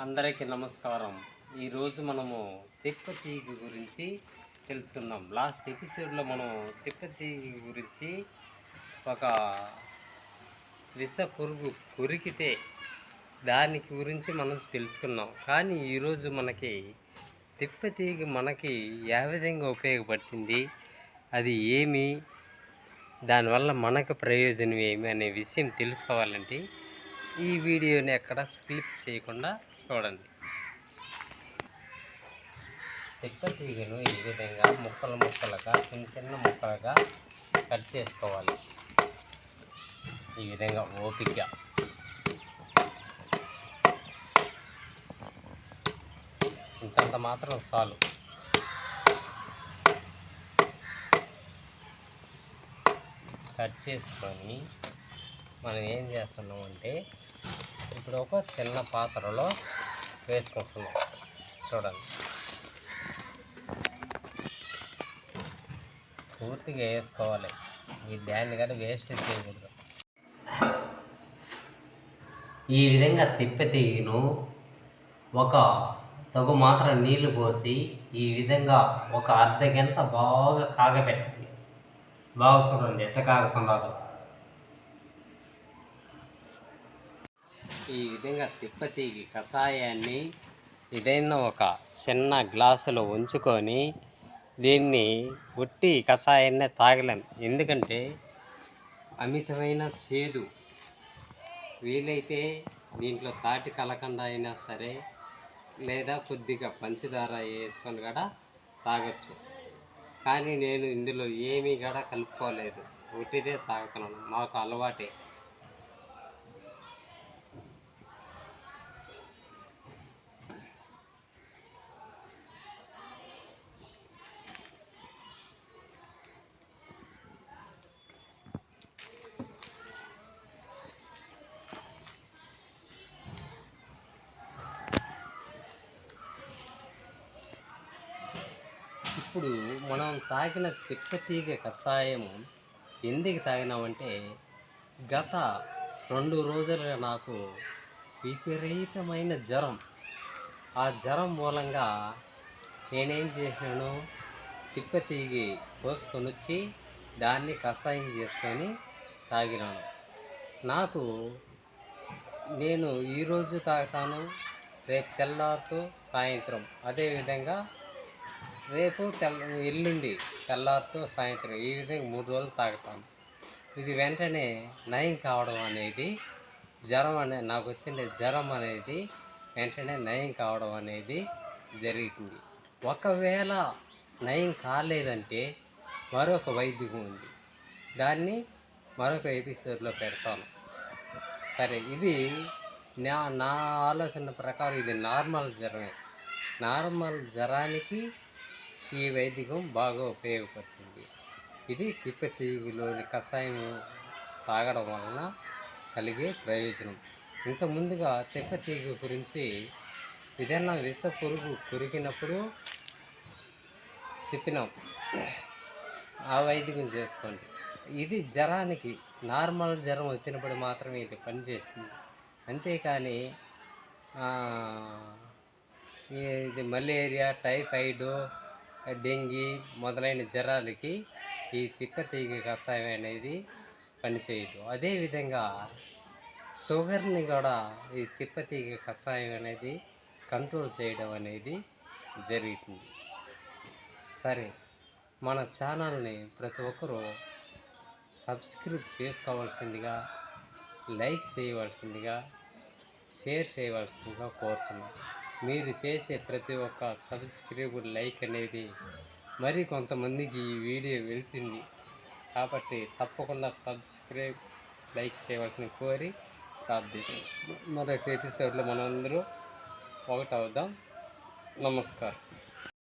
అందరికీ నమస్కారం. ఈరోజు మనము తిప్పతీగ గురించి తెలుసుకుందాం. లాస్ట్ ఎపిసోడ్లో మనం తిప్పతీగ గురించి ఒక విష పురుగు కొరికితే దాని గురించి మనం తెలుసుకున్నాం. కానీ ఈరోజు మనకి తిప్పతీగ మనకి ఏ విధంగా ఉపయోగపడుతుంది? అది ఏమి? దానివల్ల మనకు ప్రయోజనం ఏమి? అనే విషయం తెలుసుకోవాలంటే ఈ వీడియోని ఎక్కడ స్కిప్ చేయకుండా చూడండి. తిప్పతీగను ఈ విధంగా ముక్కలు ముక్కలుగా చిన్న చిన్న ముక్కలుగా కట్ చేసుకోవాలి. ఈ విధంగా ఓపిక. ఇంతంత మాత్రం చాలు. కట్ చేసుకొని మనం ఏం చేస్తున్నాం అంటే ఇప్పుడు ఒక చిన్న పాత్రలో వేసుకుంటున్నాం. చూడండి. పూర్తిగా వేసుకోవాలి. ఈ దాన్ని కానీ వేస్ట్ చేయకూడదు. ఈ విధంగా తిప్పతీగను ఒక తగు మాత్రం నీళ్ళు పోసి ఈ విధంగా ఒక అర్ధ గంట బాగా కాగబెట్టండి బాగా చూడండి ఎట్ట కాగకుండా ఈ విధంగా తిప్పతీగి కషాయాన్ని ఏదైనా ఒక చిన్న గ్లాసులో ఉంచుకొని దీన్ని ఉట్టి కషాయాన్నే తాగలేం. ఎందుకంటే అమితమైన చేదు. వీలైతే దీంట్లో తాటి కలకండ అయినా సరే లేదా కొద్దిగా పంచదార వేసుకొని కూడా తాగొచ్చు. కానీ నేను ఇందులో ఏమీ కూడా కలుపుకోలేదు. ఉట్టిదే తాగుతున్నాను మాకు అలవాటే. ఇప్పుడు మనం తాగిన తిప్పతీగ కషాయం ఎందుకు తాగినామంటే గత రెండు రోజులుగా నాకు విపరీతమైన జ్వరం. ఆ జ్వరం మూలంగా నేనేం చేసినాను? తిప్పతీగి కోసుకొని వచ్చి దాన్ని కషాయం చేసుకొని తాగినాను. నాకు నేను ఈరోజు తాగుతాను రేపు తెల్లారితో సాయంత్రం. అదేవిధంగా రేపు తెల్ల ఎల్లుండి తెల్లారితో సాయంత్రం ఈ విధంగా మూడు రోజులు తాగుతాను ఇది వెంటనే నయం కావడం అనేది జ్వరం అనే నాకు వచ్చిన జ్వరం అనేది వెంటనే నయం కావడం అనేది జరుగుతుంది ఒకవేళ నయం కాలేదంటే మరొక వైద్యం ఉంది. దాన్ని మరొక ఎపిసోడ్లో పెడతాను. సరే ఇది నా నా ఆలోచన ప్రకారం ఇది నార్మల్ జ్వరమే. నార్మల్ జ్వరానికి ఈ వైదికం బాగా ఉపయోగపడుతుంది. ఇది తిప్పతీగులోని కషాయం తాగడం వలన కలిగే ప్రయోజనం. ఇంత ముందుగా తిప్పతీగ గురించి ఏదైనా విష పురుగు కొరికినప్పుడు చెప్పినాం. ఆ వైద్యం చేసుకోండి. ఇది జ్వరానికి నార్మల్ జ్వరం వచ్చినప్పుడు మాత్రమే ఇది పనిచేస్తుంది. అంతేకాని ఇది మలేరియా టైఫాయిడ్ డెంగీ మొదలైన జ్వరాలకి ఈ తిప్పతీగ కషాయం అనేది పనిచేయదు. అదేవిధంగా షుగర్ని కూడా ఈ తిప్పతీగ కషాయం అనేది కంట్రోల్ చేయడం అనేది జరుగుతుంది. సరే మన ఛానల్ని ప్రతి ఒక్కరూ సబ్స్క్రైబ్ చేసుకోవాల్సిందిగా లైక్ చేయవలసిందిగా షేర్ చేయవలసిందిగా కోరుతున్నాను మీరు చేసే ప్రతి ఒక్క సబ్స్క్రైబ్ లైక్ అనేది మరి కొంతమందికి ఈ వీడియో వెళ్తుంది. కాబట్టి తప్పకుండా సబ్స్క్రైబ్ లైక్ చేయవలసిన కోరి ప్రార్థిస్తాం మరొక ఎపిసోడ్లో మనందరూ ఒకటవుదాం. నమస్కారం.